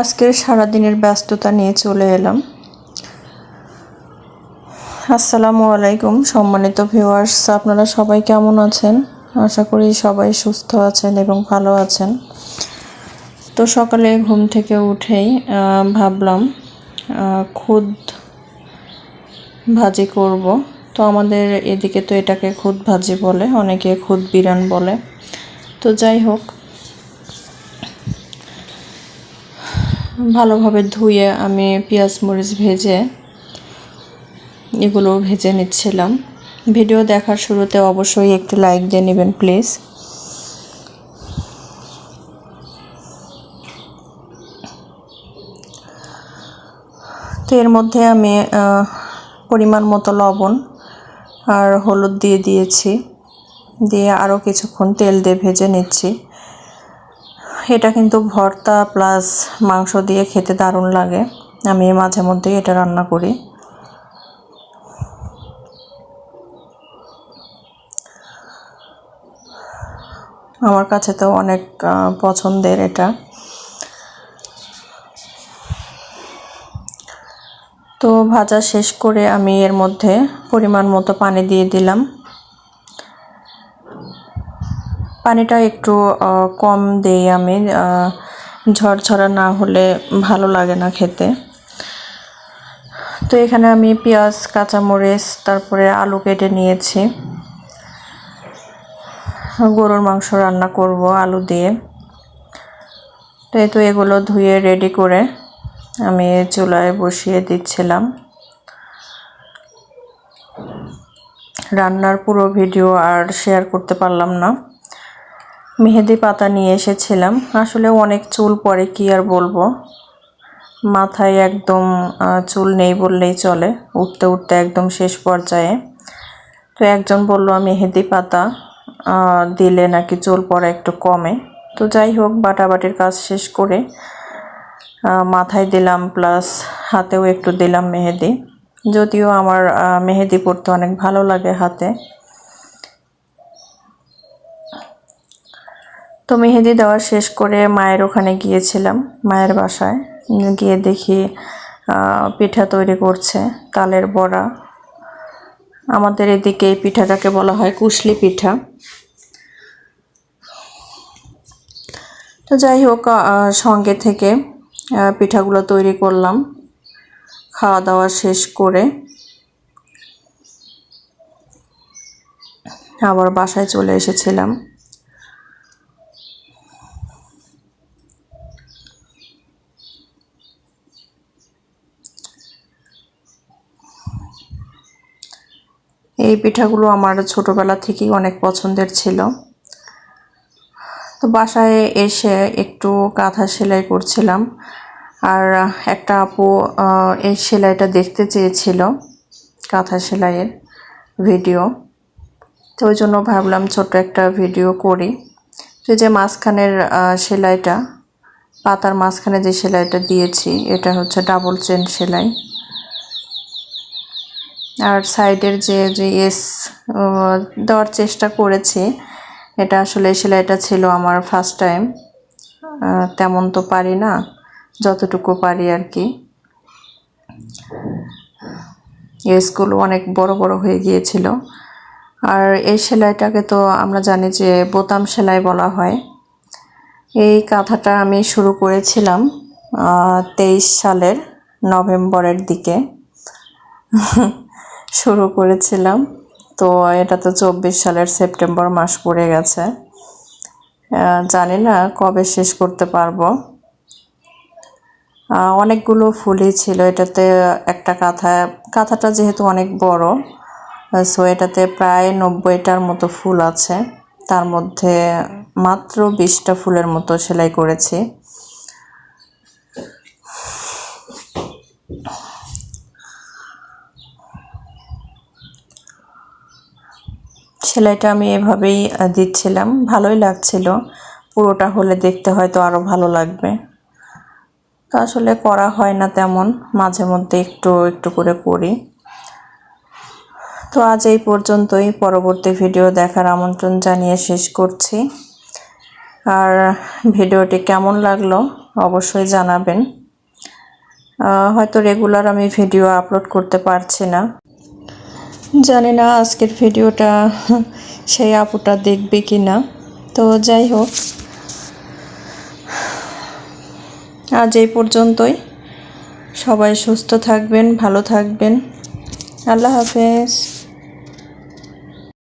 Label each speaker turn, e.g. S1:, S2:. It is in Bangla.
S1: আজকের সারাদিনের ব্যস্ততা নিয়ে চলে এলাম। আসসালামু আলাইকুম, সম্মানিত ভিউয়ার্স আপনারা সবাই কেমন আছেন? আশা করি সবাই সুস্থ আছেন এবং ভালো আছেন। তো সকালে ঘুম থেকে উঠেই ভাবলাম খুদ ভাজি করব। তো আমাদের এদিকে তো এটাকে খুদ ভাজি বলে, অনেকে খুদ বিরান বলে। তো যাই হোক ভালোভাবে ধুয়ে আমি পেঁয়াজ, মরিচ ভেজে এগুলো ভেজে নিচ্ছিলাম। ভিডিও দেখার শুরুতে অবশ্যই একটি লাইক দিয়ে নেবেন, প্লিজ। তো এর মধ্যে আমি পরিমাণ মতো লবণ আর হলুদ দিয়ে দিয়েছি। দিয়ে আরও কিছুক্ষণ তেল দিয়ে ভেজে নিচ্ছি। এটা কিন্তু ভর্তা প্লাস মাংস দিয়ে খেতে দারুণ লাগে। আমি মাঝে মধ্যেই এটা রান্না করি। আমার কাছে তো অনেক পছন্দের এটা। তো ভাজা শেষ করে আমি এর মধ্যে পরিমাণ মতো পানি দিয়ে দিলাম। পানিটা একটু কম দেই আমি ঝরঝরা না হলে ভালো লাগে না খেতে। তো এখানে আমি পেঁয়াজ, কাঁচামরিচ, তারপরে আলু কেটে নিয়েছি। গরুর মাংস রান্না করব আলু দিয়ে। তো এই তো এগুলো ধুয়ে রেডি করে আমি চুলায় বসিয়ে দিচ্ছিলাম। রান্নার পুরো ভিডিও আর শেয়ার করতে পারলাম না। মেহেদি পাতা নিয়ে এসেছিলাম। আসলে অনেক চুল পড়ে কি আর বলব? মাথায় একদম চুল নেই বললেই চলে, উঠতে উঠতে একদম শেষ পর্যায়ে। তো একজন বলল, মেহেদি পাতা দিলে নাকি চুল পড়া একটু কমে। তো যাই হোক, বাটাবাটির কাজ শেষ করে মাথায় দিলাম, প্লাস হাতেও একটু দিলাম মেহেদি। যদিও আমার মেহেদি পরতে অনেক ভালো লাগে হাতে। তো মেহেদি দেওয়া শেষ করে মায়ের ওখানে গিয়েছিলাম, মায়ের বাসায়। গিয়ে দেখি পিঠা তৈরি করছে, তালের বড়া। আমাদের এদিকে এই পিঠাটাকে বলা হয় কুশলি পিঠা। তো যাই হোক সঙ্গে থেকে পিঠাগুলো তৈরি করলাম। খাওয়া দাওয়া শেষ করে আবার বাসায় চলে এসেছিলাম। এই পিঠাগুলো আমার ছোটোবেলা থেকেই অনেক পছন্দের ছিল। তো বাসায় এসে একটু কাঁথা সেলাই করছিলাম। আর একটা আপু এই সেলাইটা দেখতে চেয়েছিল কাঁথা সেলাইয়ের ভিডিও। তো ওই জন্য ভাবলাম ছোট একটা ভিডিও করি। তো যে মাঝখানের সেলাইটা, পাতার মাঝখানে যে সেলাইটা দিয়েছি, এটা হচ্ছে ডাবল চেন সেলাই। আর সাইডের যে যে এস দেওয়ার চেষ্টা করেছি, এটা আসলে সেলাইটা ছিল আমার ফার্স্ট টাইম তেমন তো পারি না, যতটুকু পারি আর কি। এসগুলো অনেক বড় বড় হয়ে গিয়েছিল। আর এই সেলাইটাকে তো আমরা জানি যে বোতাম সেলাই বলা হয়। এই কাঁথাটা আমি শুরু করেছিলাম তেইশ সালের নভেম্বরের দিকে। শুরু করেছিলাম। তো এটা তো চব্বিশ সালের সেপ্টেম্বর মাস পড়ে গেছে। জানি না কবে শেষ করতে পারব। অনেকগুলো ফুলই ছিল। এটাতে একটা কাঁথা, কাঁথাটা যেহেতু অনেক বড় সো এটাতে প্রায় নব্বইটার মতো ফুল আছে। তার মধ্যে মাত্র বিশটা ফুলের মতো সেলাই করেছি। সেলাইটা আমি এভাবেই দিচ্ছিলাম। ভালোই লাগছিল। পুরোটা হলে দেখতে হয়তো আরও ভালো লাগবে। তো আসলে করা হয় না তেমন। মাঝে মধ্যে একটু একটু করে করি। তো আজ এই পর্যন্তই। পরবর্তী ভিডিও দেখার আমন্ত্রণ জানিয়ে শেষ করছি। আর ভিডিওটি কেমন লাগল অবশ্যই জানাবেন। হয়তো রেগুলার আমি ভিডিও আপলোড করতে পারছি না। জানি না আজকের ভিডিওটা সেই আপুটা দেখবে কি না তো যাই হোক, আজ এই পর্যন্তই। সবাই সুস্থ থাকবেন, ভালো থাকবেন। আল্লাহ হাফেজ।